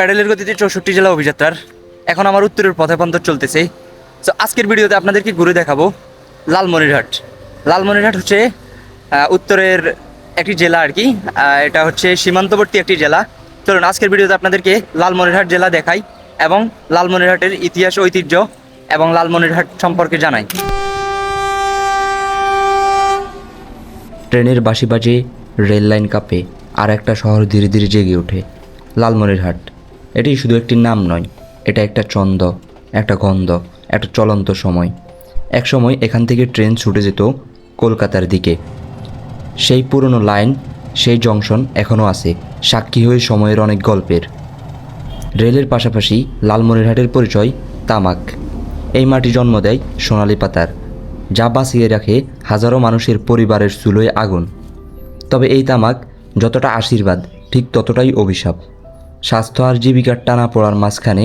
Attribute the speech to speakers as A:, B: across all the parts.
A: প্যাডেলের গতিতে চৌষট্টি জেলা অভিযাত্রার এখন আমার উত্তরের পথেপন্তর চলতেছে। তো আজকের ভিডিওতে আপনাদেরকে ঘুরে দেখাবো? লালমনিরহাট। লালমনিরহাট হচ্ছে উত্তরের একটি জেলা আর কি। এটা হচ্ছে সীমান্তবর্তী একটি জেলা। চলুন, আজকের ভিডিওতে আপনাদেরকে লালমনিরহাট জেলা দেখাই এবং লালমনিরহাটের ইতিহাস, ঐতিহ্য এবং লালমনিরহাট সম্পর্কে জানাই।
B: ট্রেনের বাসি বাজে রেল লাইন কাঁপে আর একটা শহর ধীরে ধীরে জেগে ওঠে, লালমনিরহাট। এটি শুধু একটি নাম নয়, এটা একটা ছন্দ, একটা গন্ধ, একটা চলন্ত সময়। এক সময় এখান থেকে ট্রেন ছুটে যেত কলকাতার দিকে। সেই পুরনো লাইন, সেই জংশন এখনও আছে, সাক্ষী হয়ে সময়ের অনেক গল্পের। রেলের পাশাপাশি লালমনিরহাটের পরিচয় তামাক। এই মাটি জন্ম দেয় সোনালি পাতার, যা বাঁচিয়ে রাখে হাজারো মানুষের পরিবারের চুলোয় আগুন। তবে এই তামাক যতটা আশীর্বাদ, ঠিক ততটাই অভিশাপ। স্বাস্থ্য আর জীবিকার টানা পড়ার মাঝখানে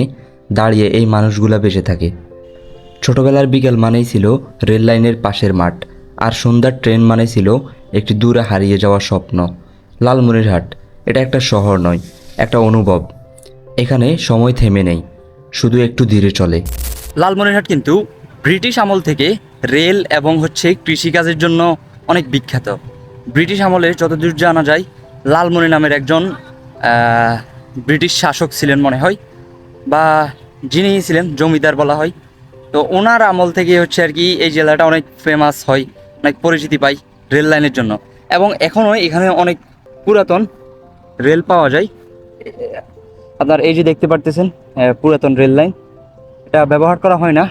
B: দাঁড়িয়ে এই মানুষগুলা বেঁচে থাকে। ছোটবেলার বিকেল মানেই ছিল রেল লাইনের পাশের মাঠ, আর সন্ধ্যার ট্রেন মানে ছিল একটি দূরে হারিয়ে যাওয়া স্বপ্ন, লালমনিরহাট। এটা একটা শহর নয়, একটা অনুভব। এখানে সময় থেমে নেই, শুধু একটু ধীরে চলে।
A: লালমনিরহাট কিন্তু ব্রিটিশ আমল থেকে রেল এবং হচ্ছে কৃষিকাজের জন্য অনেক বিখ্যাত। ব্রিটিশ আমলে যতদূর জানা যায়, লালমনি নামের একজন ব্রিটিশ শাসক ছিলেন মনে হয়, বা যিনি ছিলেন, জমিদার বলা হয়। তো ওনার আমল থেকে হচ্ছে আর কি এই জেলাটা অনেক ফেমাস হয়, অনেক পরিচিতি পায় রেল লাইনের জন্য। এবং এখনও এখানে অনেক পুরাতন রেল পাওয়া যায়। আপনার এই যে দেখতে পারতেছেন পুরাতন রেল লাইন। এটা ব্যবহার করা হয় না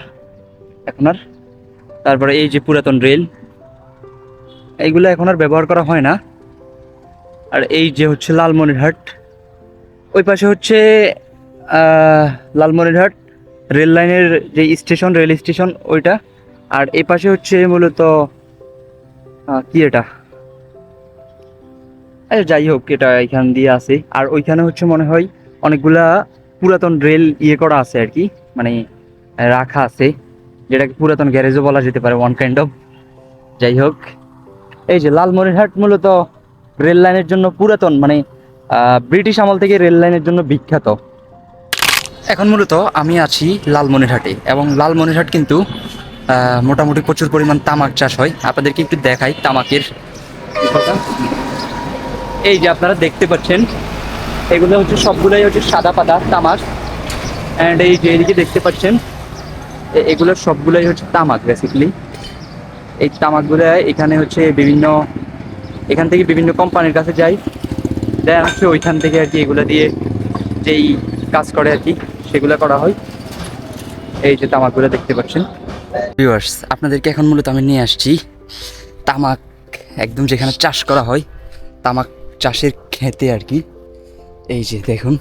A: এখন আর। তারপরে এই যে পুরাতন রেল, এইগুলো এখন আর ব্যবহার করা হয় না। আর এই যে হচ্ছে লালমনিরহাট ওই পাশে হচ্ছে লালমনিরহাট রেল লাইনের যে স্টেশন, রেল স্টেশন ওইটা। আর এই পাশে হচ্ছে মূলত কি এটা? আরে যাই হোক, এটা এখান দিয়ে আছে। আর ওইখানে হচ্ছে মনে হয় অনেকগুলা পুরাতন রেল ইয়ে করা আছে আর কি মানে রাখা আছে, যেটাকে পুরাতন গ্যারেজও বলা যেতে পারে ওয়ান কাইন্ড অফ যাই হোক, এই যে লালমনিরহাট মূলত রেল লাইনের জন্য পুরাতন মানে ব্রিটিশ আমল থেকে রেল লাইনের জন্য বিখ্যাত। এখন মূলত আমি আছি লালমনিরহাটে এবং লালমনিরহাট কিন্তু মোটামুটি প্রচুর পরিমাণ তামাক চাষ হয়। আপনাদেরকে একটু দেখাই তামাকের। এই যে আপনারা দেখতে পাচ্ছেন, এগুলো হচ্ছে সবগুলোই হচ্ছে সাদা পাতা তামাক। অ্যান্ড এই যে এদিকে দেখতে পাচ্ছেন এগুলো সবগুলোই হচ্ছে তামাক বেসিক্যালি এই তামাকগুলো এখানে হচ্ছে বিভিন্ন, এখান থেকে বিভিন্ন কোম্পানির কাছে যাই দেন হচ্ছে ওইখান থেকে আর কি এগুলো দিয়ে যেই কাজ করে আর কি, সেগুলো করা হয়। এই যে তামাকগুলো দেখতে পাচ্ছেন। ভিউয়ার্স আপনাদেরকে এখন মূলত আমি নিয়ে আসছি তামাক, একদম যেখানে চাষ করা হয়, তামাক চাষের খেতে আর কি। এই যে দেখুন,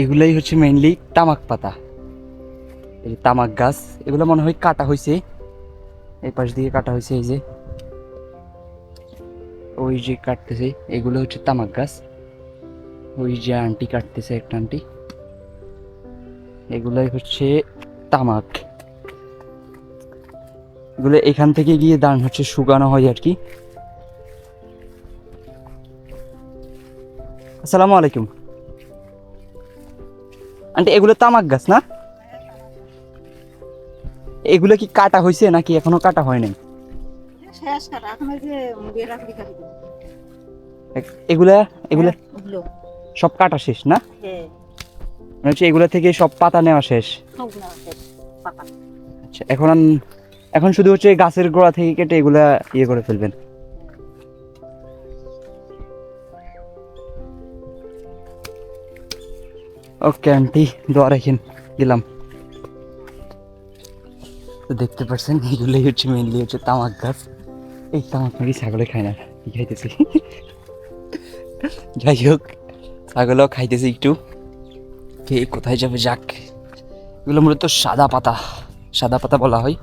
A: এগুলাই হচ্ছে মেইনলি তামাক পাতা। এই তামাক গাছ, এগুলো মনে হয় কাটা হয়েছে এই পাশ দিয়ে কাটা হয়েছে এই যে। ওই যে কাটতেছে, এগুলো হচ্ছে তামাক গাছ। ওই যে আন্টি কাটতেছে একটা আন্টি। এগুলাই হচ্ছে তামাক। এগুলো এখান থেকে গিয়ে দান হচ্ছে, শুকানো হয় আর কি। আসসালামু আলাইকুম। আন্টি, এগুলো তামাক গাছ না? এগুলো কি কাটা হয়েছে নাকি এখনও কাটা হয় নাই?
C: শেষ কাটা এখন ওই যে বেড়া ফিরি খাবি
A: এগুলা এগুলা সব কাটা শেষ না?
C: হ্যাঁ।
A: মানে হচ্ছে এগুলা থেকে সব পাতা নেওয়া শেষ? আচ্ছা এখন এখন শুধু হচ্ছে গাছের গোড়া থেকে কেটে এগুলা ইয়ে করে ফেলবেন। ওকে আন্টি দোয়া রাখেন দিলাম। তো দেখতে পাচ্ছেন এগুলোই হচ্ছে মেনলি হচ্ছে তামাক গাছ। এই তামাক নাকি ছাগলে খায় না। কি খাইতেছি? যাই হোক, ছাগলও খাইতেছি একটু। কে কোথায় যাবে যাক। এগুলো মূলত সাদা পাতা। সাদা পাতা বলা হয়।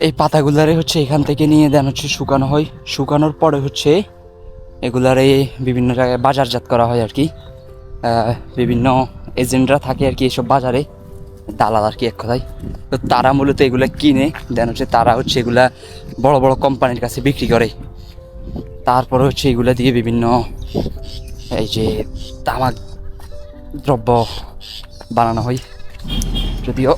A: এই পাতাগুলারে হচ্ছে এখান থেকে নিয়ে দেন হচ্ছে শুকানো হয়। শুকানোর পরে হচ্ছে এগুলারে বিভিন্ন জায়গায় বাজারজাত করা হয় আর কি। বিভিন্ন এজেন্টরা থাকে আর কি এসব বাজারে। দালাল আর কি এক কথায়। তো তারা মূলত এগুলো কিনে, দেন হচ্ছে তারা হচ্ছে এগুলা বড় বড় কোম্পানির কাছে বিক্রি করে। তারপরে হচ্ছে এগুলা দিয়ে বিভিন্ন এই যে তামাক দ্রব্য বানানো হয়। যদিও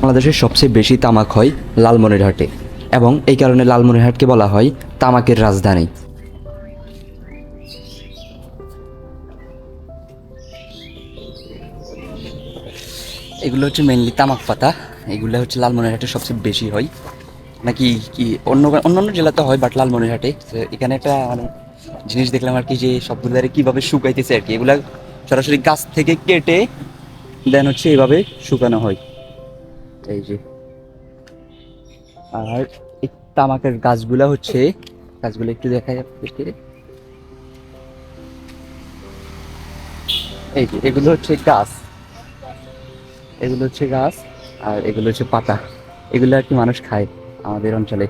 B: বাংলাদেশের সবচেয়ে বেশি তামাক হয় লালমনিরহাটে, এবং এই কারণে লালমনিরহাটকে বলা হয় তামাকের রাজধানী।
A: এগুলো হচ্ছে মেনলি তামাক পাতা। এগুলো হচ্ছে লালমনিরহাটে সবচেয়ে বেশি হয়। নাকি কি অন্য অন্যান্য জেলাতে হয় বাট লালমনিরহাটে। এখানে একটা মানে জিনিস দেখলাম আর কি যে সবগুলো কীভাবে শুকাইতেছে আর কি। এগুলা সরাসরি গাছ থেকে কেটে দেন হচ্ছে এভাবে শুকানো হয়। এই যে। আর তামাকের গাছগুলা হচ্ছে, গাছগুলো একটু দেখা যাচ্ছে এই যে, এগুলো হচ্ছে গাছ। এগুলো হচ্ছে গাছ আর এগুলো হচ্ছে পাতা। এগুলো আর কি মানুষ খায় আমাদের অঞ্চলে।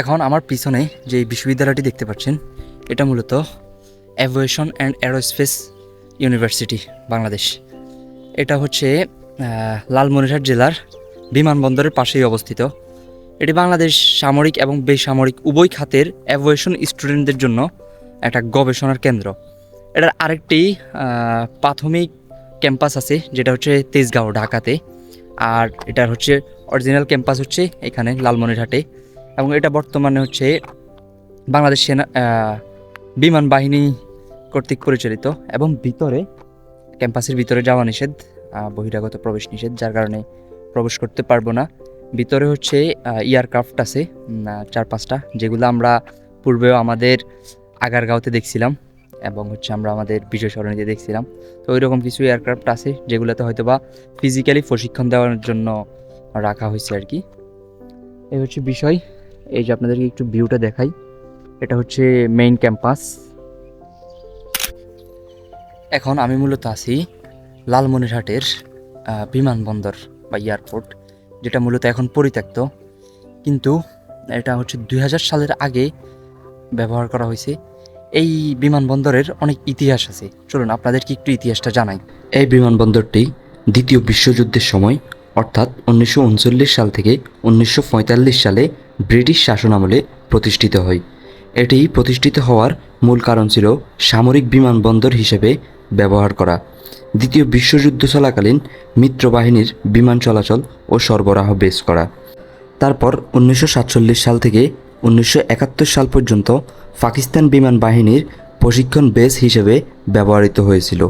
A: এখন আমার পিছনে যে বিশ্ববিদ্যালয়টি দেখতে পাচ্ছেন, এটা মূলত aviation and aerospace university Bangladesh. এটা হচ্ছে লালমনিরহাট জেলার বিমানবন্দরের পাশেই অবস্থিত। এটি বাংলাদেশ সামরিক এবং বেসামরিক উভয় খাতের অ্যাভিয়েশন স্টুডেন্টদের জন্য একটা গবেষণার কেন্দ্র। এটার আরেকটি প্রাথমিক ক্যাম্পাস আছে, যেটা হচ্ছে তেজগাঁও, ঢাকাতে। আর এটার হচ্ছে অরিজিনাল ক্যাম্পাস হচ্ছে এখানে লালমনিরহাটে। এবং এটা বর্তমানে হচ্ছে বাংলাদেশ সেনা বিমান বাহিনী কর্তৃক পরিচালিত। এবং ভিতরে ক্যাম্পাসের ভিতরে যাওয়া নিষেধ বহিরাগত প্রবেশ নিষেধ, যার কারণে প্রবেশ করতে পারব না। ভিতরে হচ্ছে এয়ারক্রাফট আছে চার পাঁচটা, যেগুলো আমরা পূর্বেও আমাদের আগারগাঁওতে দেখছিলাম। এবং হচ্ছে আমরা আমাদের বিজয় সরণিতে দেখছিলাম। তো ওই রকম কিছু এয়ারক্রাফট আছে যেগুলোতে হয়তো বা ফিজিক্যালি প্রশিক্ষণ দেওয়ার জন্য রাখা হয়েছে আর কি। এই হচ্ছে বিষয়। এই যে আপনাদেরকে একটু ভিউটা দেখাই। এটা হচ্ছে মেইন ক্যাম্পাস এখন আমি মূলত আছি লালমনিরহাটের বিমানবন্দর বা এয়ারপোর্ট যেটা মূলত এখন পরিত্যক্ত। কিন্তু এটা হচ্ছে দু হাজার সালের আগে ব্যবহার করা হয়েছে। এই বিমানবন্দরের অনেক ইতিহাস আছে। চলুন আপনাদেরকে একটু ইতিহাসটা জানাই।
B: এই বিমানবন্দরটি দ্বিতীয় বিশ্বযুদ্ধের সময়, অর্থাৎ উনিশশো উনচল্লিশ সাল থেকে উনিশশো পঁয়তাল্লিশ সালে ব্রিটিশ শাসনামলে প্রতিষ্ঠিত হয়। এটি প্রতিষ্ঠিত হওয়ার মূল কারণ ছিল সামরিক বিমানবন্দর হিসেবে ব্যবহার করা। দ্বিতীয় বিশ্বযুদ্ধ চলাকালীন মিত্রবাহিনীর বিমান চলাচল ও সরবরাহ বেস করা। তারপর উনিশশো সাতচল্লিশ সাল থেকে উনিশশো একাত্তর সাল পর্যন্ত পাকিস্তান বিমান বাহিনীর প্রশিক্ষণ বেস হিসেবে ব্যবহৃত হয়েছিল।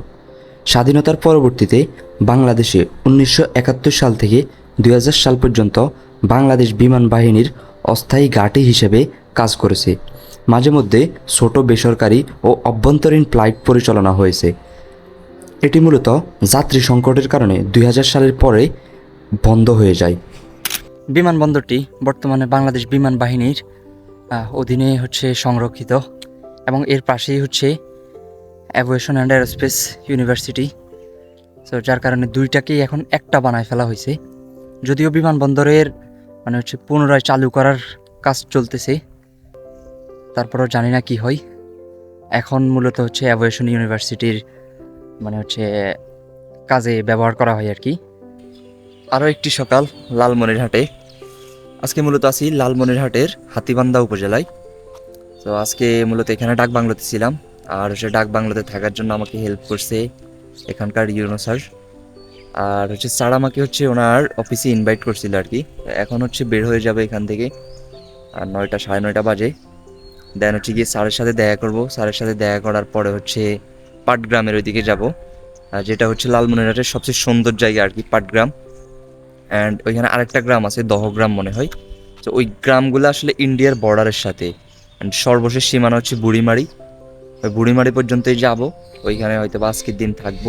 B: স্বাধীনতার পরবর্তীতে বাংলাদেশে উনিশশো একাত্তর সাল থেকে দুই হাজার সাল পর্যন্ত বাংলাদেশ বিমান বাহিনীর অস্থায়ী ঘাঁটি হিসেবে কাজ করেছে। মাঝে মধ্যে ছোট বেসরকারি ও অভ্যন্তরীণ ফ্লাইট পরিচালনা হয়েছে। এটি মূলত যাত্রী সংকটের কারণে দুই হাজার সালের পরে বন্ধ হয়ে যায়।
A: বিমানবন্দরটি বর্তমানে বাংলাদেশ বিমান বাহিনীর অধীনে হচ্ছে সংরক্ষিত এবং এর পাশেই হচ্ছে aviation and aerospace university so যার কারণে দুইটাকেই এখন একটা বানায় ফেলা হয়েছে। যদিও বিমানবন্দরের মানে হচ্ছে পুনরায় চালু করার কাজ চলতেছে, তারপরেও জানি না কি হয়। এখন মূলত হচ্ছে অ্যাভিয়েশন ইউনিভার্সিটির মানে হচ্ছে কাজে ব্যবহার করা হয় আর কি। আরও একটি সকাল, লালমনিরহাটে। আজকে মূলত আছি লালমনিরহাটের হাতিবান্ধা উপজেলায়। তো আজকে মূলত এখানে ডাক বাংলোতে ছিলাম, আর হচ্ছে ডাক বাংলোতে থাকার জন্য আমাকে হেল্প করছে এখানকার ইউনো স্যার। আর হচ্ছে স্যার আমাকে হচ্ছে ওনার অফিসে ইনভাইট করছিল আর কি। এখন হচ্ছে বের হয়ে যাবে এখান থেকে, আর নয়টা, সাড়ে নয়টা বাজে। দেন হচ্ছে গিয়ে স্যারের সাথে দেখা করব। স্যারের সাথে দেখা করার পরে হচ্ছে পাটগ্রামের ওইদিকে যাব। আর যেটা হচ্ছে লালমনিরহাটের সবচেয়ে সুন্দর জায়গা আর কি, পাটগ্রাম। অ্যান্ড ওইখানে আরেকটা গ্রাম আছে, দহগ্রাম মনে হয়। তো ওই গ্রামগুলো আসলে ইন্ডিয়ার বর্ডারের সাথে। অ্যান্ড সর্বশেষ সীমানা হচ্ছে বুড়িমারি। ওই বুড়িমারি পর্যন্তই যাব। ওইখানে হয়তো বা আজকের দিন থাকব।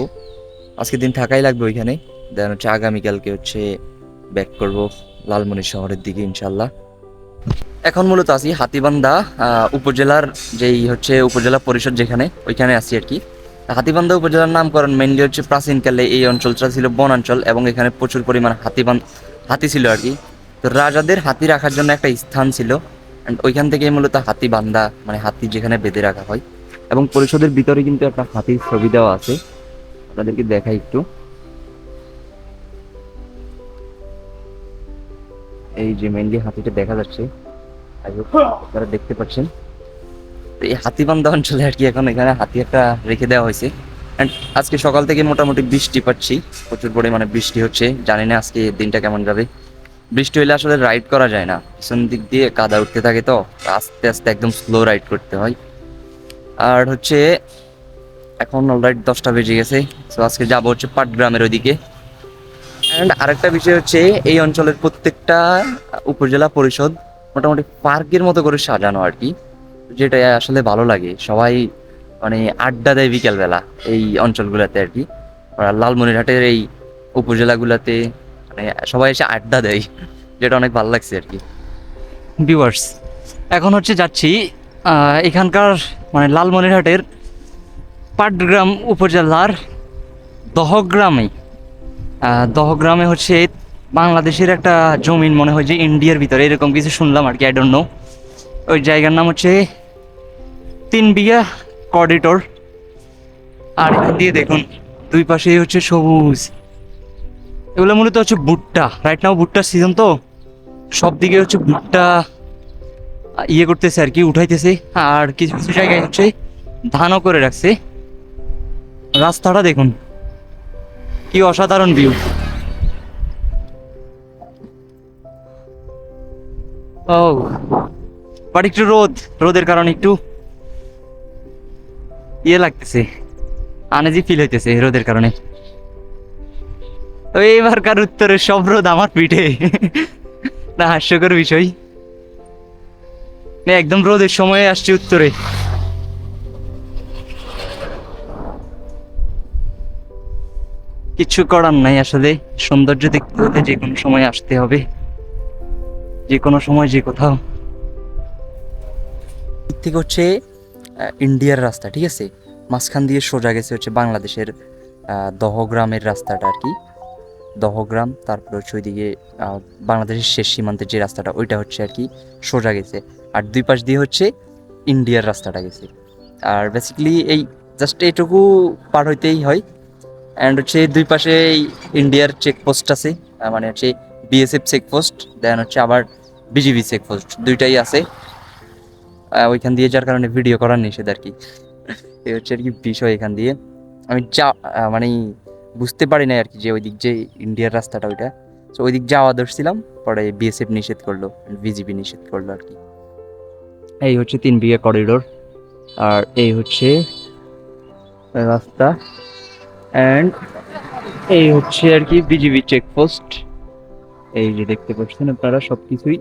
A: আজকের দিন থাকাই লাগবে ওইখানে। দেন হচ্ছে আগামীকালকে হচ্ছে ব্যাক করব লালমনি শহরের দিকে ইনশাল্লাহ এখন মূলত আছি হাতিবান্ধা উপজেলার যেই হচ্ছে উপজেলা পরিষদ যেখানে, ওইখানে আছি আর কি। হাতিবান্ধা উপজেলার নামকরণ মেনলি হচ্ছে প্রাচীনকালে এই অঞ্চলটা ছিল বনাঞ্চল এবং এখানে প্রচুর পরিমাণ হাতিবান, হাতি ছিল আর কি। তো রাজাদের হাতি রাখার জন্য একটা স্থান ছিল অ্যান্ড ওইখান থেকে মূলত হাতি বান্ধা মানে হাতি যেখানে বেঁধে রাখা হয়। এবং পরিষদের ভিতরে কিন্তু একটা হাতির ছবি দেওয়া আছে। আপনাদেরকে দেখাই একটু। এই যে মেনলি হাতিটা দেখা যাচ্ছে। আপনারা দেখতে পাচ্ছেন। এই হাতিবান্ধা অঞ্চলে আর কি এখন এখানে হাতি একটা রেখে দেওয়া হয়েছে। অ্যান্ড আজকে সকাল থেকে মোটামুটি বৃষ্টি পাচ্ছি, প্রচুর পরিমাণে বৃষ্টি হচ্ছে, জানি না আজকে দিনটা কেমন যাবে। বৃষ্টি হলে আসলে রাইড করা যায় না, পিছন দিক দিয়ে কাদা উঠতে থাকে তো, আস্তে আস্তে একদম স্লো রাইড করতে হয়। আর হচ্ছে, এখন অলরাইট দশটা বেজে গেছে তো আজকে যাব হচ্ছে পাটগ্রামের ওইদিকে। অ্যান্ড আরেকটা বিষয় হচ্ছে, এই অঞ্চলের প্রত্যেকটা উপজেলা পরিষদ মোটামুটি পার্কের মতো করে সাজানো আর কি। যেটা আসলে ভালো লাগে, সবাই মানে আড্ডা দেয় বিকেলবেলা এই অঞ্চলগুলোতে আর কি। লালমনিরহাটের এই উপজেলাগুলোতে মানে সবাই এসে আড্ডা দেয়, যেটা অনেক ভালো লাগছে আর কি। ভিউয়ার্স এখন হচ্ছে যাচ্ছি এখানকার মানে লালমনিরহাটের পাটগ্রাম উপজেলার দহগ্রামে। দহগ্রামে হচ্ছে বাংলাদেশের একটা জমিন মনে হয় যে ইন্ডিয়ার ভিতরে, এরকম কিছু শুনলাম আর কি আই ডোন্ট নো ওই জায়গার নাম হচ্ছে তিন বিঘা করিডোর আর এখান দিয়ে দেখুন, দুই পাশেই হচ্ছে সবুজ। এগুলো মূলত হচ্ছে ভুট্টা। রাইট নাও ভুট্টার সিজন তো। সব দিকে হচ্ছে ভুট্টা ইয়ে করতেছে আর কি, উঠাইতেছে। আর কিছু কিছু জায়গায় হচ্ছে ধানও করে রাখছে। রাস্তাটা দেখুন, কি অসাধারণ ভিউ ও বাট একটু রোদ, রোদের কারণে একটু ইয়ে লাগতেছে। আনেজি ফিল হইতেছে রোদের কারণে। তো এইবারকার উত্তরে সব রোদ আমার পিঠে। না, হাস্যকর বিষয়। একদম রোদের সময়ে আসছে উত্তরে। কিছু করার নাই আসলে। সৌন্দর্য দেখতে হলে যে কোনো সময় আসতে হবে। যে কোনো সময়, যে কোথাও। থেকে হচ্ছে ইন্ডিয়ার রাস্তা, ঠিক আছে? মাঝখান দিয়ে সোজা গেছে হচ্ছে বাংলাদেশের দহগ্রামের রাস্তাটা আর কি। দহগ্রাম, তারপর হচ্ছে ওইদিকে বাংলাদেশের শেষ সীমান্তের যে রাস্তাটা, ওইটা হচ্ছে আর কি, সোজা গেছে। আর দুই পাশ দিয়ে হচ্ছে ইন্ডিয়ার রাস্তাটা গেছে। আর বেসিক্যালি এই জাস্ট এইটুকু পার হইতেই হয়। অ্যান্ড হচ্ছে দুই পাশে ইন্ডিয়ার চেকপোস্ট আছে মানে হচ্ছে বিএসএফ চেকপোস্ট দেন হচ্ছে আবার বিজিবি চেকপোস্ট দুইটাই আছে। ওইখান দিয়ে যার কারণে ভিডিও করার নিষেধ আর কি? এই হচ্ছে আর কি বিষয় এখান দিয়ে। আমি যা মানে বুঝতে পারি না আর কি যে ওই দিক যে ইন্ডিয়ার রাস্তাটা ওইটা। তো ওই দিক যাওয়া ধরছিলাম পরে বিএসএফ নিষেধ করল বিজিবি নিষেধ করল আর কি। এই হচ্ছে তিন বিঘা করিডোর আর এই হচ্ছে রাস্তা অ্যান্ড এই হচ্ছে আর কি বিজিবি চেকপোস্ট এই যে দেখতে পাচ্ছেন আপনারা সব কিছুই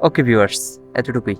A: ওকে ভিউয়ার্স এতটুকুই।